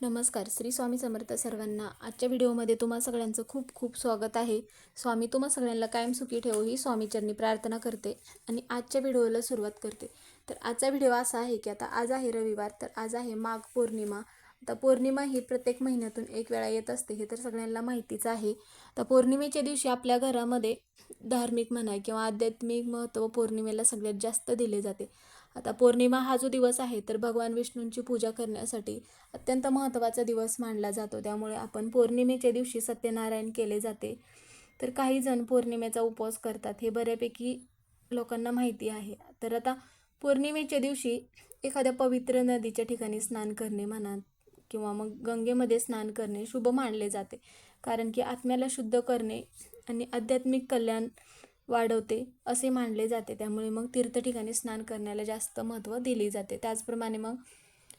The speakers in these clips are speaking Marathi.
नमस्कार श्री स्वामी समर्थ सर्वांना. आजच्या व्हिडिओमध्ये तुम्हा सगळ्यांचं खूप खूप स्वागत आहे. स्वामी तुम्हा सगळ्यांना कायम सुखी ठेवू ही स्वामीचरणी प्रार्थना करते आणि आजच्या व्हिडिओला सुरुवात करते. तर आजचा व्हिडिओ असा आहे की आता आज आहे रविवार तर आज आहे माघ पौर्णिमा. आता पौर्णिमा ही प्रत्येक महिन्यातून एक वेळा येत असते हे तर सगळ्यांना माहितीच आहे. तर पौर्णिमेच्या दिवशी आपल्या घरामध्ये धार्मिक म्हणा किंवा आध्यात्मिक महत्त्व पौर्णिमेला सगळ्यात जास्त दिले जाते. आता पौर्णिमा हा जो दिवस आहे तर भगवान विष्णूंची पूजा करण्यासाठी अत्यंत महत्त्वाचा दिवस मानला जातो. त्यामुळे आपण पौर्णिमेच्या दिवशी सत्यनारायण केले जाते. तर काही जण पौर्णिमेचा उपवास करतात हे बऱ्यापैकी लोकांना माहिती आहे. तर आता पौर्णिमेच्या दिवशी एखाद्या पवित्र नदीच्या ठिकाणी स्नान करणे म्हणा किंवा मग गंगेमध्ये स्नान करणे शुभ मानले जाते. कारण की आत्म्याला शुद्ध करणे आणि आध्यात्मिक कल्याण वाढवते असे मानले जाते. त्यामुळे मग तीर्थ ठिकाणी स्नान करण्याला जास्त महत्त्व दिले जाते. त्याचप्रमाणे मग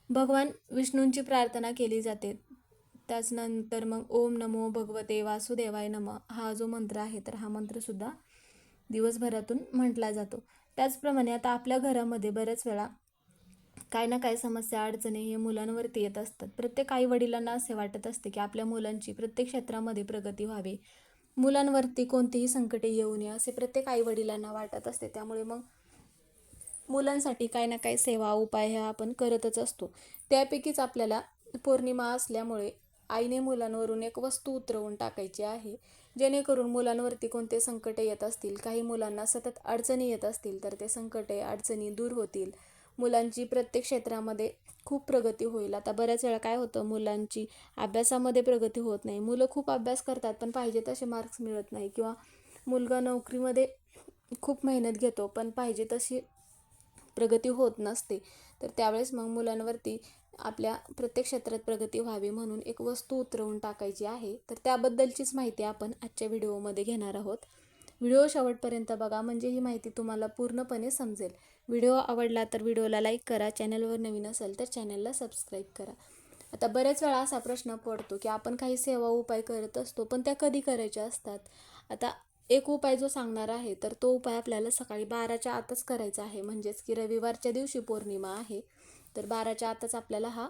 भगवान विष्णूंची प्रार्थना केली जाते. त्याचनंतर मग ओम नमो भगवते वासुदेवाय नम हा जो मंत्र आहे तर हा मंत्रसुद्धा दिवसभरातून म्हटला जातो. त्याचप्रमाणे आता आपल्या घरामध्ये बऱ्याच वेळा काय ना काय समस्या अडचणी हे मुलांवरती येत असतात. प्रत्येक आई वडिलांना असे वाटत असते की आपल्या मुलांची प्रत्येक क्षेत्रामध्ये प्रगती व्हावी. मुलांवरती कोणतीही संकटे येऊ नये असे प्रत्येक आई वडिलांना वाटत असते. त्यामुळे मग मुलांसाठी काही ना काही सेवा उपाय ह्या आपण करतच असतो. त्यापैकीच आपल्याला पौर्णिमा असल्यामुळे आईने मुलांवरून एक वस्तू उतरवून टाकायची आहे. जेणेकरून मुलांवरती कोणते संकटे येत असतील काही मुलांना सतत अडचणी येत असतील तर ते संकटे अडचणी दूर होतील. मुलांची प्रत्येक क्षेत्रामध्ये खूप प्रगती होईल. आता बऱ्याच वेळा काय होतं मुलांची अभ्यासामध्ये प्रगती होत नाही. मुलं खूप अभ्यास करतात पण पाहिजे तसे मार्क्स मिळत नाही. किंवा मुलगा नोकरीमध्ये खूप मेहनत घेतो पण पाहिजे तशी प्रगती होत नसते. तर त्यावेळेस मग मुलांवरती आपल्या प्रत्येक क्षेत्रात प्रगती व्हावी म्हणून एक वस्तू उतरवून टाकायची आहे. तर त्याबद्दलचीच माहिती आपण आजच्या व्हिडिओमध्ये घेणार आहोत. व्हिडिओ शेवटपर्यंत बघा म्हणजे ही माहिती तुम्हाला पूर्णपणे समजेल. व्हिडिओ आवडला तर व्हिडिओला लाईक करा चॅनलवर नवीन असेल तर चॅनलला सबस्क्राईब करा. आता बऱ्याच वेळा असा प्रश्न पडतो की आपण काही सेवा उपाय करत असतो पण त्या कधी करायच्या असतात? आता एक उपाय जो सांगणार आहे तर तो उपाय आपल्याला सकाळी बाराच्या आतच करायचा आहे. म्हणजेच की रविवारच्या दिवशी पौर्णिमा आहे. तर बाराच्या आतच आपल्याला हा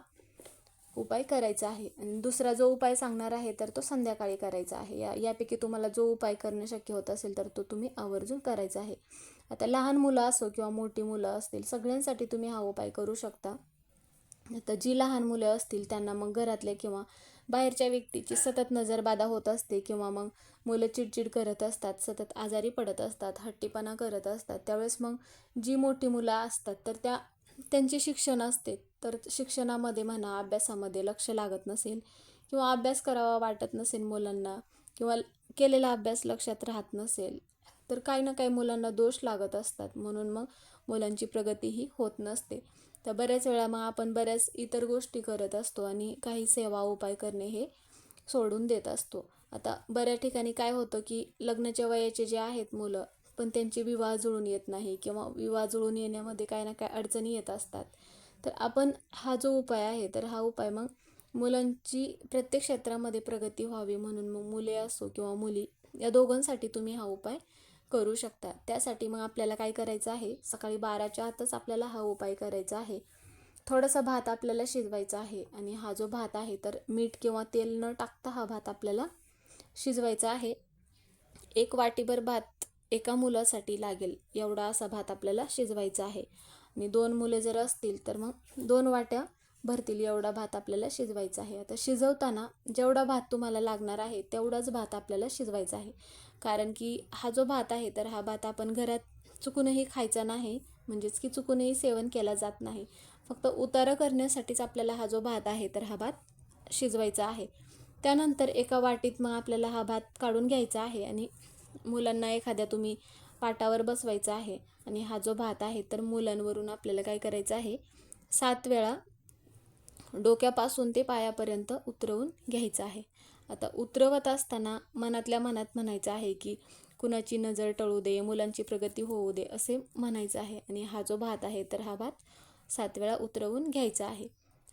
उपाय करायचा आहे. आणि दुसरा जो उपाय सांगणार आहे तर तो संध्याकाळी करायचा आहे. या यापैकी तुम्हाला जो उपाय करणं शक्य होत असेल तर तो तुम्ही आवर्जून करायचा आहे. आता लहान मुलं असो किंवा मोठी मुलं असतील सगळ्यांसाठी तुम्ही हा उपाय करू शकता. आता जी लहान मुलं असतील त्यांना मग घरातल्या किंवा बाहेरच्या व्यक्तीची सतत नजरबाधा होत असते किंवा मग मुलं चिडचिड करत असतात सतत आजारी पडत असतात हट्टीपणा करत असतात त्यावेळेस मग जी मोठी मुलं असतात तर त्या त्यांचे शिक्षण असते तर शिक्षणामध्ये म्हणा अभ्यासामध्ये लक्ष लागत नसेल किंवा अभ्यास करावा वाटत नसेल मुलांना किंवा केलेला अभ्यास लक्षात राहत नसेल तर काही ना काही मुलांना दोष लागत असतात. म्हणून मग मुलांची प्रगती ही होत नसते. तर बऱ्याच वेळा मग आपण बऱ्याच इतर गोष्टी करत असतो आणि काही सेवा उपाय करणे हे सोडून देत असतो. आता बऱ्याच ठिकाणी काय होतं की लग्नाच्या वयाचे जे आहेत मुलं पण त्यांचे विवाह जुळून येत नाही किंवा विवाह जुळून येण्यामध्ये काही ना काही अडचणी येत असतात. तर आपण हा जो उपाय आहे तर हा उपाय मग मुलांची प्रत्येक क्षेत्रामध्ये प्रगती व्हावी म्हणून मग मुले असो किंवा मुली या दोघांसाठी तुम्ही हा उपाय करू शकता. त्यासाठी मग आपल्याला काय करायचं आहे? सकाळी बाराच्या आतच आपल्याला हा उपाय करायचा आहे. थोडासा भात आपल्याला शिजवायचा आहे आणि हा जो भात आहे तर मीठ किंवा तेल न टाकता हा भात आपल्याला शिजवायचा आहे. एक वाटीभर भात एका मुलासाठी लागेल एवढा असा भात आपल्याला शिजवायचा आहे. आणि दोन मुले जर असतील तर मग दोन वाट्या भरतील. एवढा भात आपल्याला शिजवायचा आहे. आता शिजवताना जेवढा भात तुम्हाला लागणार आहे तेवढाच भात आपल्याला शिजवायचा आहे. कारण की हा जो भात आहे तर हा भात आपण घरात चुकूनही खायचा नाही. म्हणजेच की चुकूनही सेवन केला जात नाही. फक्त उतारा करण्यासाठीच आपल्याला हा जो भात आहे तर हा भात शिजवायचा आहे. त्यानंतर एका वाटीत मग आपल्याला हा भात काढून घ्यायचा आहे. आणि मुलांना एखाद्या तुम्ही पाटावर बसवायचा आहे. आणि हा जो भात आहे तर मुलांवरून आपल्याला काय करायचं आहे? सात वेळा डोक्यापासून ते पायापर्यंत उतरवून घ्यायचं आहे. आता उतरवत असताना मनातल्या मनात म्हणायचं आहे की कुणाची नजर टळू दे मुलांची प्रगती होऊ दे असे म्हणायचं आहे. आणि हा जो भात आहे तर हा भात सात वेळा उतरवून घ्यायचा आहे.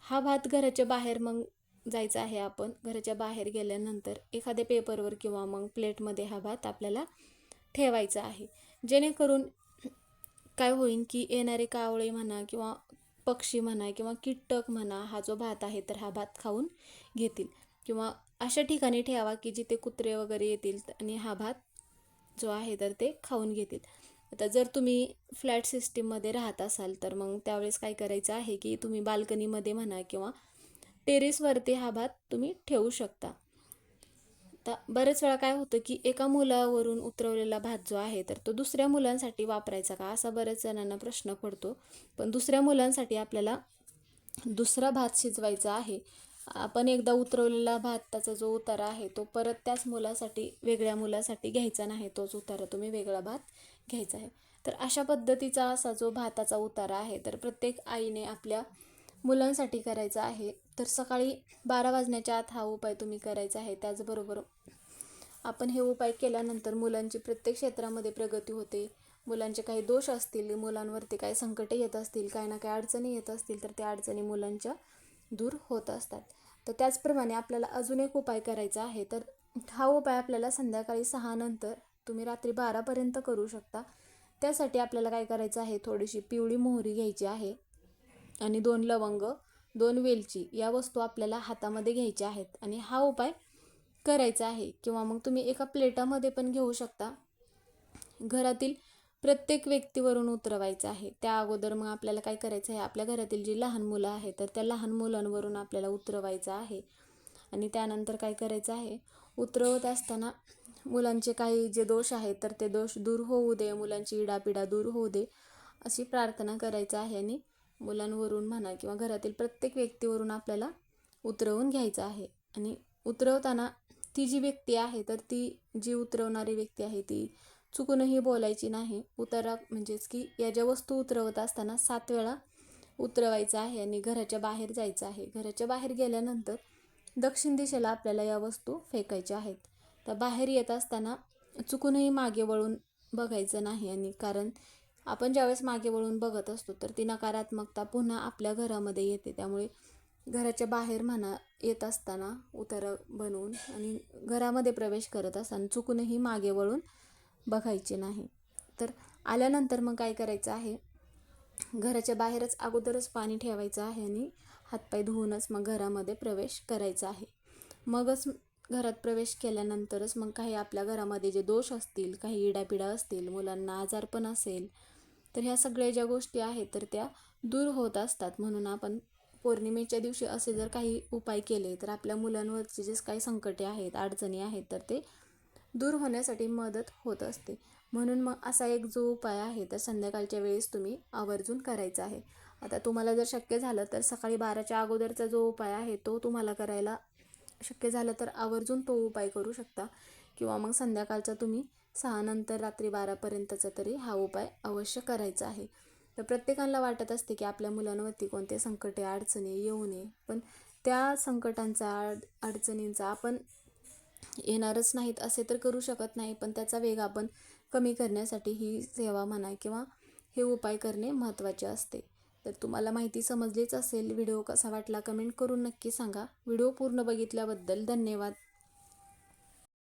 हा भात घराच्या बाहेर मग जायचा आहे आपण. घराच्या बाहेर गेल्यानंतर एखाद्या पेपरवर किंवा मग प्लेटमध्ये हा भात आपल्याला ठेवायचं आहे. जेणेकरून काय होईल की येणारे कावळे म्हणा किंवा पक्षी म्हणा किंवा कीटक म्हणा हा जो भात आहे तर हा भात खाऊन घेतील. किंवा अशा ठिकाणी ठेवा की जिथे कुत्रे वगैरे येतील आणि हा भात जो आहे तर ते खाऊन घेतील. आता जर तुम्ही फ्लॅट सिस्टीममध्ये राहत असाल तर मग त्यावेळेस काय करायचं आहे की तुम्ही बाल्कनीमध्ये म्हणा किंवा टेरेसवरती हा भात तुम्ही ठेवू शकता. आता बरेच वेळा काय होतं की एका मुलावरून उतरवलेला भात जो आहे तर तो दुसऱ्या मुलांसाठी वापरायचा का? असा बऱ्याच जणांना प्रश्न पडतो. पण दुसऱ्या मुलांसाठी आपल्याला दुसरा भात शिजवायचा आहे. आपण एकदा उतरवलेला भाताचा जो उतारा आहे तो परत त्याच मुलासाठी वेगळ्या मुलासाठी घ्यायचा नाही तोच उतारा तुम्ही वेगळा भात घ्यायचा आहे. तर अशा पद्धतीचा असा जो भाताचा उतारा आहे तर प्रत्येक आईने आपल्या मुलांसाठी करायचा आहे. तर सकाळी बारा वाजण्याच्या आत हा उपाय तुम्ही करायचा आहे त्याचबरोबर आपण हे उपाय केल्यानंतर मुलांची प्रत्येक क्षेत्रामध्ये प्रगती होते. मुलांचे काही दोष असतील मुलांवरती काही संकटे येत असतील काही ना काही अडचणी येत असतील तर त्या अडचणी मुलांच्या दूर होत असतात. तर त्याचप्रमाणे आपल्याला अजून एक उपाय करायचा आहे तर हा उपाय आपल्याला संध्याकाळी सहा नंतर तुम्ही रात्री बारापर्यंत करू शकता. त्यासाठी आपल्याला काय करायचं आहे थोडीशी पिवळी मोहरी घ्यायची आहे आणि दोन लवंग दोन वेलची या वस्तू आपल्याला हातामध्ये घ्यायच्या आहेत. आणि हा उपाय करायचा आहे. किंवा मग तुम्ही एका प्लेटामध्ये पण घेऊ शकता. घरातील प्रत्येक व्यक्तीवरून उतरवायचं आहे. त्या अगोदर मग आपल्याला काय करायचं आहे? आपल्या घरातील जी लहान मुलं आहेत तर त्या लहान मुलांवरून आपल्याला उतरवायचं आहे. आणि त्यानंतर काय करायचं आहे? उतरवत असताना मुलांचे काही जे दोष आहेत तर ते दोष दूर होऊ दे. मुलांची इडापिडा दूर होऊ दे. अशी प्रार्थना करायचं आहे. आणि मुलांवरून म्हणा किंवा घरातील प्रत्येक व्यक्तीवरून आपल्याला उतरवून घ्यायचं आहे. आणि उतरवताना ती जी व्यक्ती आहे तर ती जी उतरवणारी व्यक्ती आहे ती चुकूनही बोलायची नाही. उतारा म्हणजेच की या ज्या वस्तू उतरवत असताना सात वेळा उतरवायचं आहे आणि घराच्या बाहेर जायचं आहे. घराच्या बाहेर गेल्यानंतर दक्षिण दिशेला आपल्याला या वस्तू फेकायच्या आहेत. तर बाहेर येत असताना चुकूनही मागे वळून बघायचं नाही आणि कारण आपण ज्यावेळेस मागे वळून बघत असतो तर ती नकारात्मकता पुन्हा आपल्या घरामध्ये येते. त्यामुळे घराच्या बाहेर म्हणा येत असताना उतारा बनवून आणि घरामध्ये प्रवेश करत असताना चुकूनही मागे वळून बघायचे नाही. तर आल्यानंतर मग काय करायचं आहे? घराच्या बाहेरच अगोदरच पाणी ठेवायचं आहे आणि हातपाय धुवूनच मग घरामध्ये प्रवेश करायचा आहे. मगच घरात प्रवेश केल्यानंतरच मग काही आपल्या घरामध्ये जे दोष असतील काही इडापिडा असतील मुलांना आजारपण असेल तर ह्या सगळ्या ज्या गोष्टी आहेत तर त्या दूर होत असतात. म्हणून आपण पौर्णिमेच्या दिवशी असे जर काही उपाय केले तर आपल्या मुलांवरचे जे काही संकटे आहेत अडचणी आहेत तर ते दूर होण्यासाठी मदत होत असते. म्हणून मग असा एक जो उपाय आहे तर संध्याकाळच्या वेळेस तुम्ही आवर्जून करायचा आहे. आता तुम्हाला जर शक्य झालं तर सकाळी बाराच्या अगोदरचा जो उपाय आहे तो तुम्हाला करायला शक्य झालं तर आवर्जून तो उपाय करू शकता. किंवा मग संध्याकाळचा तुम्ही सहानंतर रात्री बारापर्यंतचा तरी हा उपाय अवश्य करायचा आहे. तर प्रत्येकाला वाटत असते की आपल्या मुलांवरती कोणते संकटे अडचणी येऊ नये. पण त्या संकटांचा अड अडचणींचा आपण येणारच नाहीत असे तर करू शकत नाही. पण त्याचा वेग आपण कमी करण्यासाठी ही सेवा म्हणा किंवा हे उपाय करणे महत्त्वाचे असते. तर तुम्हाला माहिती समजलीच असेल. व्हिडिओ कसा वाटला कमेंट करून नक्की सांगा. व्हिडिओ पूर्ण बघितल्याबद्दल धन्यवाद.